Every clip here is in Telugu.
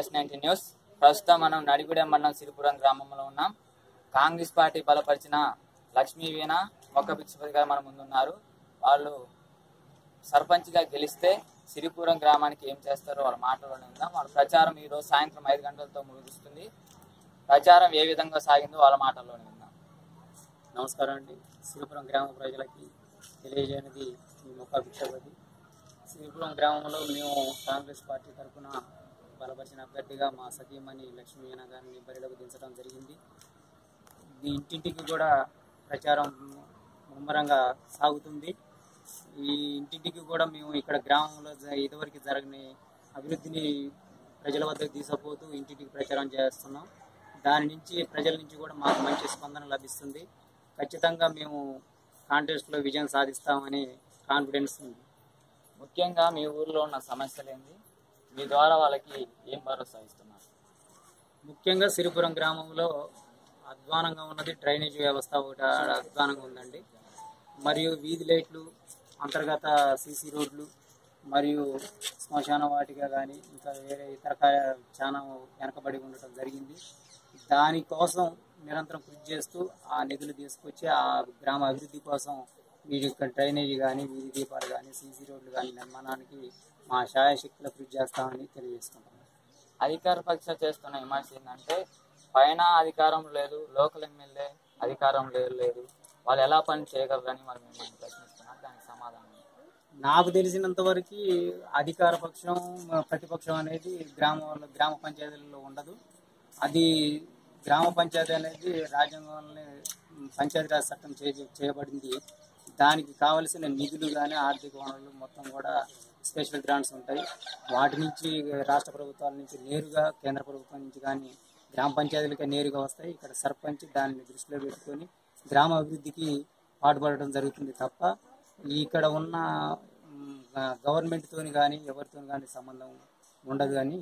ఎస్ నైన్టీ న్యూస్ ప్రస్తుతం మనం నడిగూడెం మండలం సిరిపురం గ్రామంలో ఉన్నాం. కాంగ్రెస్ పార్టీ బలపరిచిన లక్ష్మీ వీణ మొక్క భిక్షపతి గారు మన ముందున్నారు. వాళ్ళు సర్పంచ్గా గెలిస్తే సిరిపురం గ్రామానికి ఏం చేస్తారో వాళ్ళ మాటలోనే ఉందాం వాళ్ళ ప్రచారం ఈ రోజు సాయంత్రం ఐదు గంటలతో ముగుస్తుంది. ప్రచారం ఏ విధంగా సాగిందో వాళ్ళ మాటల్లోనే ఉందాం నమస్కారం అండి. సిరిపురం గ్రామ ప్రజలకి తెలియజేయనిది మీ మొక్క భిక్షపతి శ్రీపురం గ్రామంలో మేము కాంగ్రెస్ పార్టీ తరఫున బలపరిచిన అభ్యర్థిగా మా సతీమణి లక్ష్మీనా గారిని బరిలోకి దించడం జరిగింది. ఈ ఇంటింటికి కూడా ప్రచారం ముమ్మరంగా సాగుతుంది. ఈ ఇంటింటికి కూడా మేము ఇక్కడ గ్రామంలో ఇదివరకు జరగని అభివృద్ధిని ప్రజల వద్దకు తీసుకుపోతూ ఇంటింటికి ప్రచారం చేస్తున్నాం. దాని నుంచి ప్రజల నుంచి కూడా మాకు మంచి స్పందన లభిస్తుంది. ఖచ్చితంగా మేము కాంటెస్ట్లో విజయం సాధిస్తామని కాన్ఫిడెన్స్ ఉంది. ముఖ్యంగా మీ ఊర్లో ఉన్న సమస్యలు ఏంటి మీ ద్వారా వాళ్ళకి ఏం భరోసా ఇస్తున్నారు? ముఖ్యంగా సిరిపురం గ్రామంలో అధ్వానంగా ఉన్నది డ్రైనేజ్ వ్యవస్థ ఒకటి అధ్వానంగా ఉందండి. మరియు వీధి లైట్లు అంతర్గత సీసీ రోడ్లు మరియు శ్మశాన వాటిక కానీ ఇంకా వేరే ఇతర చాలా వెనకబడి ఉండటం జరిగింది. దానికోసం నిరంతరం కృషి చేస్తూ ఆ నిధులు తీసుకొచ్చి ఆ గ్రామ అభివృద్ధి కోసం వీటి యొక్క డ్రైనేజీ కానీ వీధి దీపాలు కానీ సీసీ రోడ్లు కానీ నిర్మాణానికి మా శాయశక్తుల కృషి చేస్తామని తెలియజేసుకుంటున్నాం అధికార పక్ష చేస్తున్న విమర్శ ఏంటంటే పైన అధికారం లేదు లోకల్ ఎమ్మెల్యే అధికారం లేదు లేదు. వాళ్ళు ఎలా పని చేయగలరని మరి మిమ్మల్ని ప్రశ్నిస్తున్నారు దానికి సమాధానం నాకు తెలిసినంత వరకు అధికార పక్షం ప్రతిపక్షం అనేది గ్రామంలో గ్రామ పంచాయతీలలో ఉండదు. అది గ్రామ పంచాయతీ అనేది రాజ్యాంగంలో పంచాయతీరాజ్ చట్టం చేయబడింది. దానికి కావలసిన నిధులు కానీ ఆర్థిక వనరులు మొత్తం కూడా స్పెషల్ గ్రాంట్స్ ఉంటాయి. వాటి నుంచి రాష్ట్ర ప్రభుత్వాల నుంచి నేరుగా కేంద్ర ప్రభుత్వం నుంచి కానీ గ్రామ పంచాయతీలకే నేరుగా వస్తాయి. ఇక్కడ సర్పంచ్ దాన్ని దృష్టిలో పెట్టుకొని గ్రామ అభివృద్ధికి పాటుపడడం జరుగుతుంది తప్ప ఇక్కడ ఉన్న గవర్నమెంట్ తోని కానీ ఎవరితో కానీ సంబంధం ఉండదు అని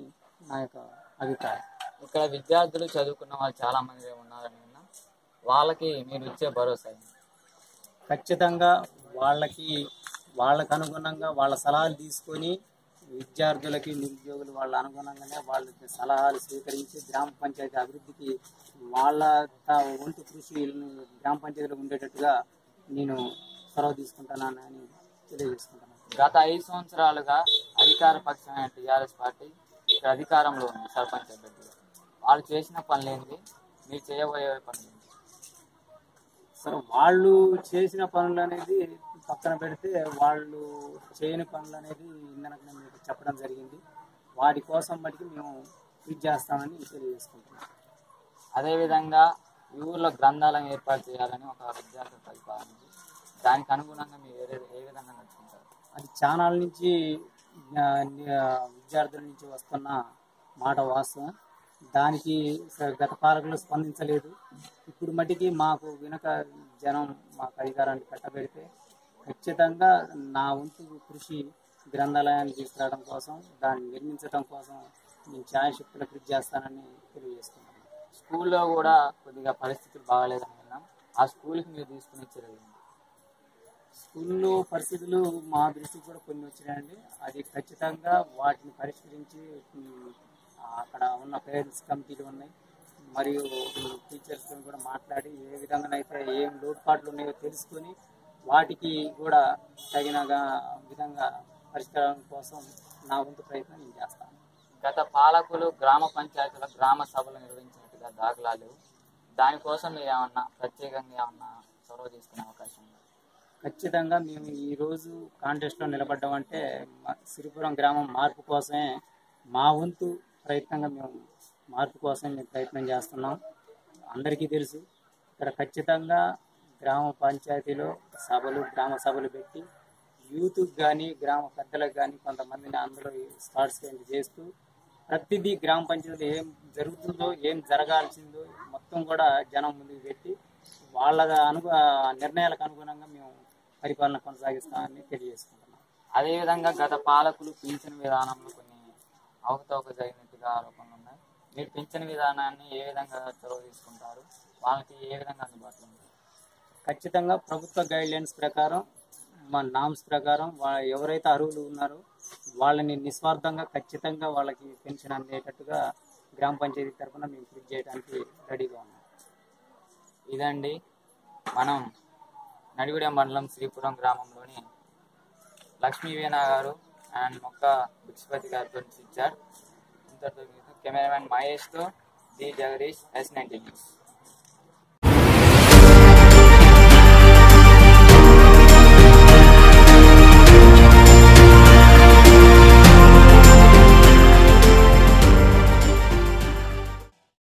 నా యొక్క అభిప్రాయం. ఇక్కడ విద్యార్థులు చదువుకున్న వాళ్ళు చాలా మంది ఉన్నారని వాళ్ళకి మీరు ఇచ్చే భరోసా? ఖచ్చితంగా వాళ్ళకి వాళ్ళకు అనుగుణంగా వాళ్ళ సలహాలు తీసుకొని విద్యార్థులకి నిరుద్యోగులు వాళ్ళ అనుగుణంగానే వాళ్ళ సలహాలు స్వీకరించి గ్రామ పంచాయతీ అభివృద్ధికి వాళ్ళ తా- వంతు కృషి గ్రామ పంచాయతీలో ఉండేటట్టుగా నేను చొరవ తీసుకుంటానని అని తెలియజేసుకుంటున్నాను. గత ఐదు సంవత్సరాలుగా అధికార పక్షమైన టీఆర్ఎస్ పార్టీ ఇక్కడ అధికారంలో ఉంది సర్పంచ్ అభ్యర్థిగా. వాళ్ళు చేసిన పనులేంది? మీరు చేయబోయే పనులు సార్ సరే వాళ్ళు చేసిన పనులు అనేది పక్కన పెడితే వాళ్ళు చేయని పనులు అనేది ఇందనకు నేను మీకు చెప్పడం జరిగింది. వాటి కోసం మటుకు మేము కృషి చేస్తామని తెలియజేసుకుంటున్నాం. అదేవిధంగా ఈ ఊర్లో గ్రంథాలయం ఏర్పాటు చేయాలని ఒక విద్యార్థి ప్రతిపాదన. దానికి అనుగుణంగా మీరు ఏ ఏ విధంగా నడుచుకుంటారు? అది ఛానల్ నుంచి విద్యార్థుల నుంచి వస్తున్న మాట వాస్తవం. దానికి గత పాలకులు స్పందించలేదు. ఇప్పుడు మటుకి మాకు వినక జనం మాకు అధికారాన్ని కట్టబెడితే ఖచ్చితంగా నా వంతు కృషి గ్రంథాలయాన్ని తీసుకురావడం కోసం దాన్ని నిర్మించడం కోసం నేను ఛాయశక్తుల కృషి చేస్తానని తెలియజేస్తున్నాను. స్కూల్లో కూడా కొద్దిగా పరిస్థితులు బాగాలేదని విన్నాం. ఆ స్కూల్కి మీరు తీసుకుని చర్యలు స్కూల్లో పరిస్థితులు మా దృష్టికి కూడా కొన్ని వచ్చినాయండి. అది ఖచ్చితంగా వాటిని పరిష్కరించి అక్కడ ఉన్న పేరెంట్స్ కమిటీలు ఉన్నాయి. మరియు టీచర్స్తో కూడా మాట్లాడి ఏ విధంగానైతే ఏం లోటుపాట్లు ఉన్నాయో తెలుసుకొని వాటికి కూడా తగినగా విధంగా పరిష్కారం కోసం నా వంతు ప్రయత్నం నేను చేస్తాను. గత పాలకులు గ్రామ పంచాయతీల గ్రామ సభలు నిర్వహించినట్టుగా దాఖలాలు. దానికోసం మీరు ఏమన్నా ప్రత్యేకంగా ఏమన్నా చొరవ తీసుకునే అవకాశం ఉందా? ఖచ్చితంగా మేము ఈ రోజు కాంటెస్ట్లో నిలబడ్డామంటే మా సిరిపురం గ్రామం మార్పు కోసమే మా వంతు ప్రయత్నంగా మేము మార్పు కోసం మేము ప్రయత్నం చేస్తున్నాం. అందరికీ తెలుసు. ఇక్కడ ఖచ్చితంగా గ్రామ పంచాయతీలో సభలు గ్రామ సభలు పెట్టి యూత్ కానీ గ్రామ పెద్దలకు కానీ కొంతమందిని అందులో పార్టిసిపేట్ చేస్తూ ప్రతిదీ గ్రామ పంచాయతీలో ఏం జరుగుతుందో ఏం జరగాల్సిందో మొత్తం కూడా జనం ముందుకు పెట్టి వాళ్ళ అనుగు నిర్ణయాలకు అనుగుణంగా మేము పరిపాలన కొనసాగిస్తామని తెలియజేసుకుంటున్నాం. అదేవిధంగా గత పాలకులు పింఛన్ విధానంలో కొన్ని అవకతవక జరిగినట్టుగా ఆరోపణలు ఉన్నాయి. మీరు పింఛన్ విధానాన్ని ఏ విధంగా చొరవ తీసుకుంటారు? వాళ్ళకి ఏ విధంగా అందుబాటులో ఖచ్చితంగా ప్రభుత్వ గైడ్లైన్స్ ప్రకారం మా నామ్స్ ప్రకారం ఎవరైతే అర్హులు ఉన్నారో వాళ్ళని నిస్వార్థంగా ఖచ్చితంగా వాళ్ళకి పెన్షన్ అందేటట్టుగా గ్రామ పంచాయతీ తరఫున మేము కృషి చేయడానికి రెడీగా ఉన్నాం. ఇదండి మనం నడిగూడెం మండలం శ్రీపురం గ్రామంలోని లక్ష్మీ వీణా గారు అండ్ మొక్క బుక్స్పతి గారితో ఇచ్చారు ఇంతటితో cameraman మహేష్తో D Jagadish S ninety news.